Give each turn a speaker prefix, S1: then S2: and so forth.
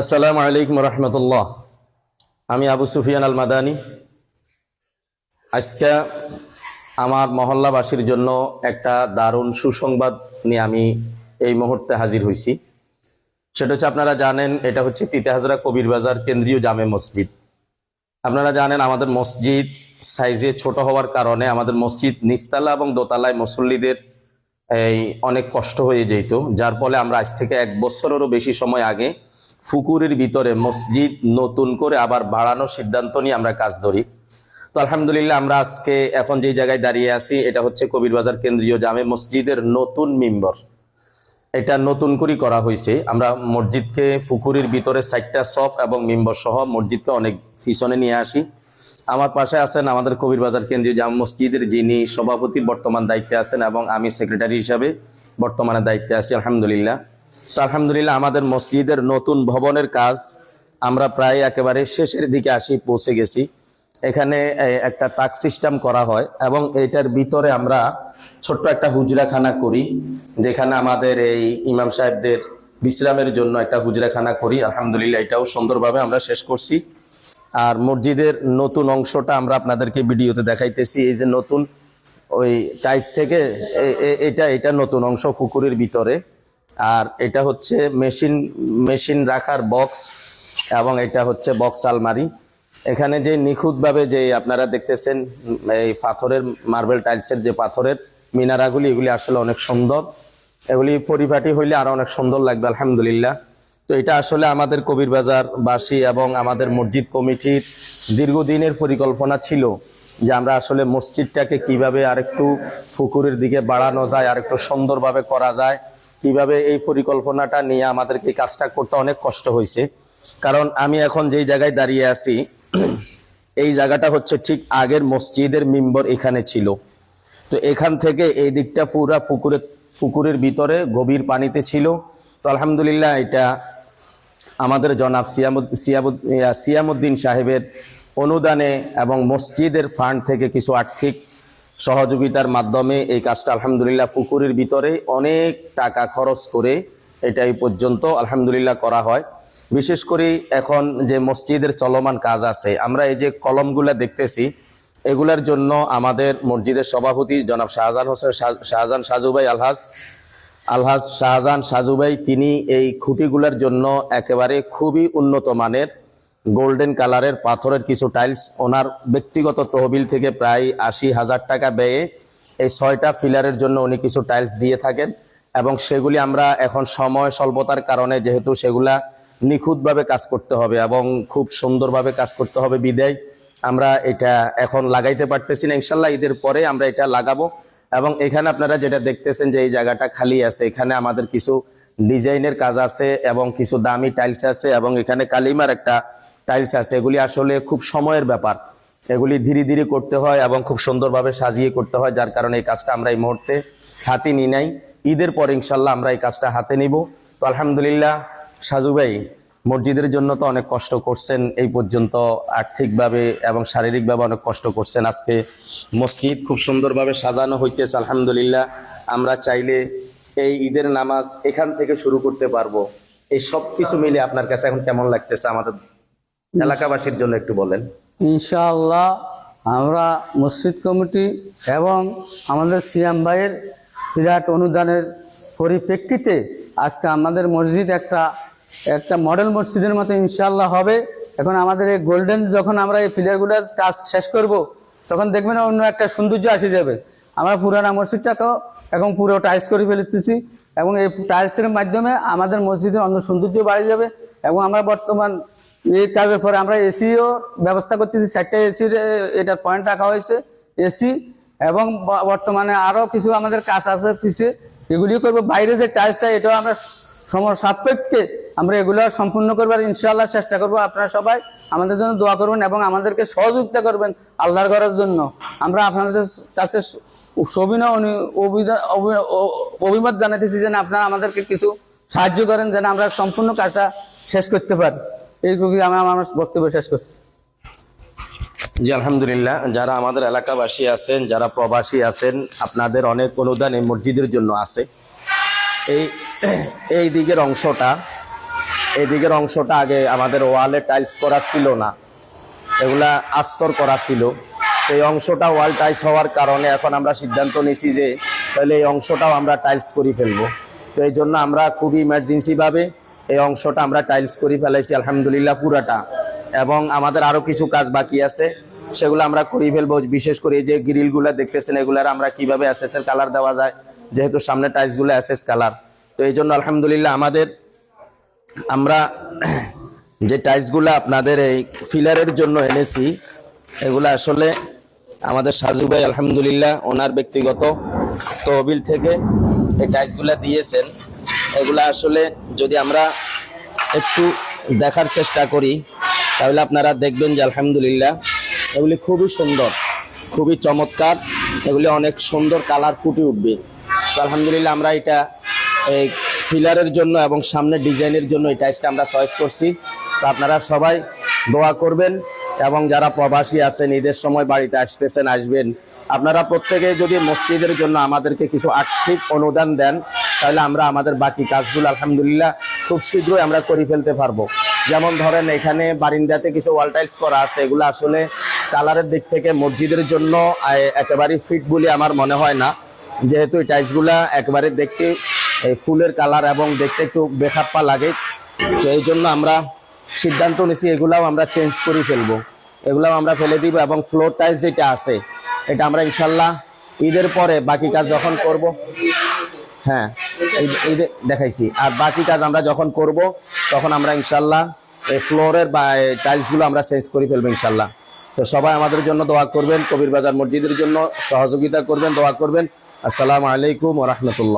S1: আসসালামু আলাইকুম রহমতুল্লাহ। আমি আবু সুফিয়ান আল মাদানি আজকে আমার মহল্লাবাসীর জন্য একটা দারুণ সুসংবাদ নিয়ে আমি এই মুহূর্তে হাজির হয়েছি সেটা হচ্ছে আপনারা জানেন, এটা হচ্ছে তিতেহাজরা কবির বাজার কেন্দ্রীয় জামে মসজিদ। আপনারা জানেন, আমাদের মসজিদ সাইজে ছোট হওয়ার কারণে আমাদের মসজিদ নিচতলা এবং দোতলায় মুসল্লিদের এই অনেক কষ্ট হয়ে যেত। যার ফলে আমরা আজ থেকে এক বছরেরও বেশি সময় আগে ফুকুরের ভিতরে মসজিদ নতুন করে আবার বাড়ানোর সিদ্ধান্ত নিয়ে আমরা কাজ ধরি। তো আলহামদুলিল্লাহ আমরা আজকে এখন যে জায়গায় দাঁড়িয়ে আছি, এটা হচ্ছে কবিরবাজার কেন্দ্রীয় জামে মসজিদের নতুন মিম্বর। এটা নতুন করে করা হয়েছে। আমরা মসজিদকে ফুকুরির ভিতরে সাইটটা সফ এবং মিম্বর সহ মসজিদকে অনেক পিছনে নিয়ে আসি। আমার পাশে আছেন আমাদের কবিরবাজার কেন্দ্রীয় জাম মসজিদের যিনি সভাপতি, বর্তমান দায়িত্বে আছেন এবং আমি সেক্রেটারি হিসাবে বর্তমানে দায়িত্বে আছি, আলহামদুলিল্লাহ। তো আলহামদুলিল্লাহ আমাদের মসজিদের নতুন ভবনের কাজ আমরা প্রায় একেবারে শেষের দিকে আসি, পৌঁছে গেছি। এখানে একটা তাক সিস্টেম করা হয় এবং এটার ভিতরে আমরা ছোট্ট একটা হুজরাখানা করি, যেখানে আমাদের এই ইমাম সাহেবদের বিশ্রামের জন্য একটা হুজরাখানা করি। আলহামদুলিল্লাহ, এটাও সুন্দরভাবে আমরা শেষ করছি। আর মসজিদের নতুন অংশটা আমরা আপনাদেরকে ভিডিওতে দেখাইতেছি। এই যে নতুন ওই টাইস থেকে এটা এটা নতুন অংশ পুকুরের ভিতরে। আর এটা হচ্ছে মেশিন মেশিন রাখার বক্স এবং এটা হচ্ছে বক্স আলমারি। এখানে যে নিখুঁতভাবে যে আপনারা দেখতেছেন, এই পাথরের, মার্বেল টাইলসের যে পাথরের মিনারাগুলি, এগুলি আসলে অনেক সুন্দর। এগুলি পরিপাটি হইলে আরও অনেক সুন্দর লাগবে, আলহামদুলিল্লাহ। তো এটা আসলে আমাদের কবিরবাজার বাসী এবং আমাদের মসজিদ কমিটির দীর্ঘদিনের পরিকল্পনা ছিল যে আমরা আসলে মসজিদটাকে কীভাবে আরেকটু পুকুরের দিকে বাড়ানো যায়, আরেকটু সুন্দরভাবে করা যায়, কীভাবে এই পরিকল্পনাটা নিয়ে আমাদেরকে এই কাজটা করতে অনেক কষ্ট হয়েছে। কারণ আমি এখন যেই জায়গায় দাঁড়িয়ে আছি, এই জায়গাটা হচ্ছে ঠিক আগের মসজিদের মিম্বর এখানে ছিল। তো এখান থেকে এই দিকটা পুরা পুকুরের পুকুরের ভিতরে গভীর পানিতে ছিল। তো আলহামদুলিল্লাহ এটা আমাদের জনাব সিয়ামুদ সিয়ামুদ্দিন সাহেবের অনুদানে এবং মসজিদের ফান্ড থেকে কিছু আর্থিক সহযোগিতার মাধ্যমে এই কাজটা আলহামদুলিল্লাহ পুকুরের ভিতরে অনেক টাকা খরচ করে এটা এই পর্যন্ত আলহামদুলিল্লাহ করা হয়। বিশেষ করে এখন যে মসজিদের চলমান কাজ আছে, আমরা এই যে কলমগুলা দেখতেছি, এগুলার জন্য আমাদের মসজিদের সভাপতি জনাব শাহজাহান হোসেন, শাহ- শাহজাহান সাজুভাই আলহাজ আলহাজ শাহজাহান সাজুভাই তিনি এই খুঁটিগুলোর জন্য একেবারে খুবই উন্নত মানের গোল্ডেন কালারের পাথরের কিছু টাইলস। ওনার ব্যক্তিগত তহবিল থেকে প্রায় আশি হাজার টাকা ব্যয়ে এই ছয়টা ফিলারের জন্য উনি কিছু টাইলস দিয়ে থাকেন এবং সেগুলি আমরা এখন সময় স্বল্পতার কারণে যেহেতু সেগুলা নিখুঁতভাবে কাজ করতে হবে এবং খুব সুন্দরভাবে কাজ করতে হবে বিদায়। আমরা এটা এখন লাগাইতে পারতেছি না। ইনশাল্লাহ ঈদের পরে আমরা এটা লাগাবো। এবং এখানে আপনারা যেটা দেখতেছেন যে এই জায়গাটা খালি আছে, এখানে আমাদের কিছু ডিজাইনের কাজ আছে এবং কিছু দামি টাইলস আছে এবং এখানে কালিমার একটা টাইলস আছে। এগুলি আসলে খুব সময়ের ব্যাপার। এগুলি ধীরে ধীরে করতে হয় এবং খুব সুন্দরভাবে সাজিয়ে করতে হয়, যার কারণে এই কাজটা আমরা এই মুহূর্তে হাতে নিই নাই। ঈদের পর ইনশাল্লাহ আমরা এই কাজটা হাতে নিব। তো আলহামদুলিল্লাহ, সাজু ভাই মসজিদের জন্য তো অনেক কষ্ট করছেন, এই পর্যন্ত আর্থিকভাবে এবং শারীরিকভাবে অনেক কষ্ট করছেন। আজকে মসজিদ খুব সুন্দরভাবে সাজানো হইতেছে, আলহামদুলিল্লাহ। আমরা চাইলে এই ঈদের নামাজ এখান থেকে শুরু করতে পারব। এই সব কিছু মিলে আপনার কাছে এখন কেমন লাগতেছে আমাদের এলাকাবাসীর জন্য একটু বলেন?
S2: ইনশাআল্লাহ, আমরা মসজিদ কমিটি এবং আমাদের সিয়াম ভাইয়ের বিরাট অনুদানের পরিপ্রেক্ষিতে আজকে আমাদের মসজিদ একটা একটা মডেল মসজিদের মতো ইনশাল্লাহ হবে। এখন আমাদের এই গোল্ডেন যখন আমরা এই প্লেয়ারগুলোর কাজ শেষ করব, তখন দেখবেন অন্য একটা সৌন্দর্য আসে যাবে। আমরা পুরানা মসজিদটাকেও এখন পুরো টাইলস করে ফেলতেছি এবং এই টাইলসের মাধ্যমে আমাদের মসজিদের অন্য সৌন্দর্য বাড়ে যাবে এবং আমরা বর্তমান এই কাজের পরে আমরা এসিও ব্যবস্থা করতেছি, চারটে এসির এটার পয়েন্ট রাখা হয়েছে, এসি এবং বর্তমানে আরও কিছু আমাদের কাজ আছে পিছিয়ে এগুলিও করব। বাইরে যে টাইলসটা এটাও আমরা সময় সাপেক্ষে আমরা এগুলো সম্পূর্ণ করবার ইনশাআল্লাহ চেষ্টা করব আপনারা সবাই আমাদের জন্য দোয়া করবেন এবং আমাদেরকে সহযোগিতা করবেন আল্লাহর করার জন্য। আমরা আপনাদের কাছে সবিনয় অভিমত জানাতেছি যেন আপনারা আমাদেরকে কিছু সাহায্য করেন যেন আমরা সম্পূর্ণ কাজটা শেষ করতে পারি। এইটুকু আমি আমার বক্তব্য শেষ করছি।
S1: জি, আলহামদুলিল্লাহ। যারা আমাদের এলাকাবাসী আছেন, যারা প্রবাসী আছেন, আপনাদের অনেক অনুদান এই মসজিদের জন্য আছে। এই এই দিকের অংশটা এদিকের অংশটা আগে আমাদের ওয়ালে টাইলস করা ছিল না। এগুলা আস্তর করা ছিল। এই অংশটা ওয়াল টাইলস হওয়ার কারণে এখন আমরা সিদ্ধান্ত নিয়েছি যে তাহলে এই অংশটাও আমরা টাইলস করে ফেলব। তো এই জন্য আমরা খুবই ইমার্জেন্সি ভাবে এই অংশটা আমরা টাইলস করে ফেলাইছি, আলহামদুলিল্লাহ পুরাটা। এবং আমাদের আরও কিছু কাজ বাকি আছে, সেগুলো আমরা করে ফেলব। বিশেষ করে এই যে গ্রিলগুলো দেখতেছেন, এগুলার আমরা কীভাবে এসএস কালার দেওয়া যায়, যেহেতু সামনে টাইলসগুলো এসএস কালার তো এই জন্য আলহামদুলিল্লাহ আমাদের আমরা যে টাইলসগুলো আপনাদের এই ফিলারের জন্য এনেছি, এগুলো আসলে আমাদের সাজু ভাই আলহামদুলিল্লাহ ওনার ব্যক্তিগত তহবিল থেকে এই টাইলসগুলো দিয়েছেন। এগুলো আসলে যদি আমরা একটু দেখার চেষ্টা করি, তাহলে আপনারা দেখবেন যে আলহামদুলিল্লাহ এগুলি খুবই সুন্দর, খুবই চমৎকার, এগুলি অনেক সুন্দর কালার ফুটে উঠবে। আলহামদুলিল্লাহ আমরা এটা এই ফিলারের জন্য এবং সামনে ডিজাইনের জন্য এই টাইসটা আমরা চয়েস করছি। তো আপনারা সবাই দোয়া করবেন এবং যারা প্রবাসী আছেন, ঈদের সময় বাড়িতে আসতেছেন, আসবেন, আপনারা প্রত্যেকে যদি মসজিদের জন্য আমাদেরকে কিছু আর্থিক অনুদান দেন, তাহলে আমরা আমাদের বাকি কাজগুলো আলহামদুলিল্লাহ খুব শীঘ্রই আমরা করে ফেলতে পারব। যেমন ধরেন, এখানে বারিন্দাতে কিছু ওয়াল টাইলস করা আছে, এগুলো আসলে কালারের দিক থেকে মসজিদের জন্য একেবারেই ফিট বলে আমার মনে হয় না। যেহেতু এই টাইলসগুলা একবারে দেখতে এই ফুলের কালার এবং দেখতে একটু বেখাপ্পা লাগে। তো এই জন্য আমরা সিদ্ধান্ত নিছি এগুলাও আমরা চেঞ্জ করে ফেলব। এগুলাও আমরা ফেলে দিব এবং ফ্লোর টাইলস যেটা আছে, এটা আমরা ইনশাল্লাহ ঈদের পরে বাকি কাজ যখন করব হ্যাঁ এই দেখাইছি। আর বাকি কাজ আমরা যখন করব, তখন আমরা ইনশাল্লাহ এই ফ্লোরের বা টাইলসগুলো আমরা চেঞ্জ করে ফেলব ইনশাল্লাহ। তো সবাই আমাদের জন্য দোয়া করবেন, কবির বাজার মসজিদের জন্য সহযোগিতা করবেন, দোয়া করবেন। আসসালামু আলাইকুম রহমতুল্লাহ।